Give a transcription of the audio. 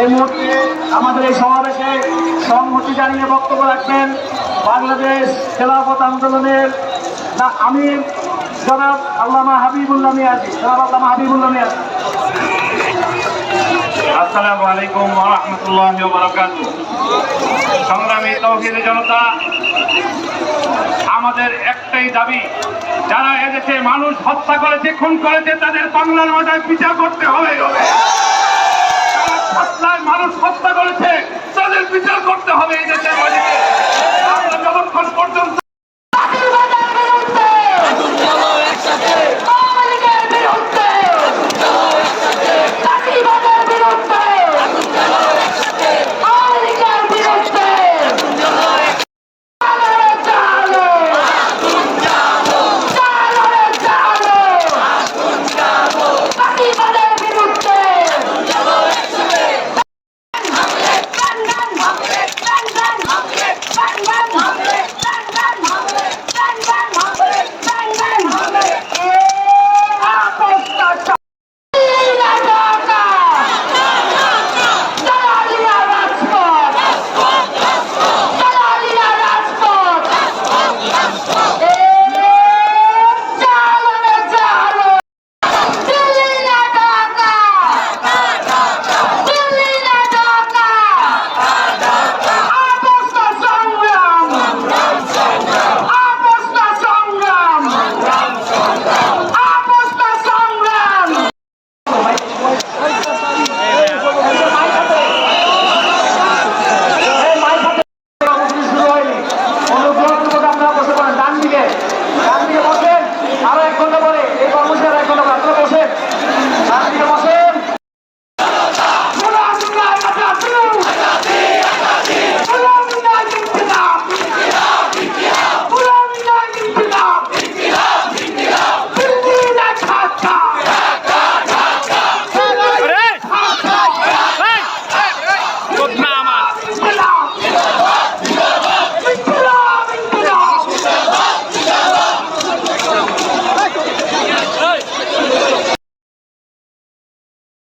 এই মুহূর্তে আমাদের এই সমাবেশে সংহতি জানিয়ে বক্তব্য রাখবেন বাংলাদেশ খেলাফত আন্দোলনের না, আমি জনাব আল্লামা হাবিবুল্লাহ মিয়াজি, জনাব আল্লামা হাবিবুল্লাহ মিয়াজি। আসসালামু আলাইকুম রাহমাতুল্লাহি সংগ্রামী তৌহিদি জনতা আমাদের একটাই দাবি, যারা এদেশে মানুষ হত্যা করেছে, খুন করেছে, তাদের বাংলার মাথায় বিচার করতে হবে। মানুষ হত্যা করেছে, তাদের বিচার করতে হবে এই দেশের মাটিতে। পর্যন্ত চালো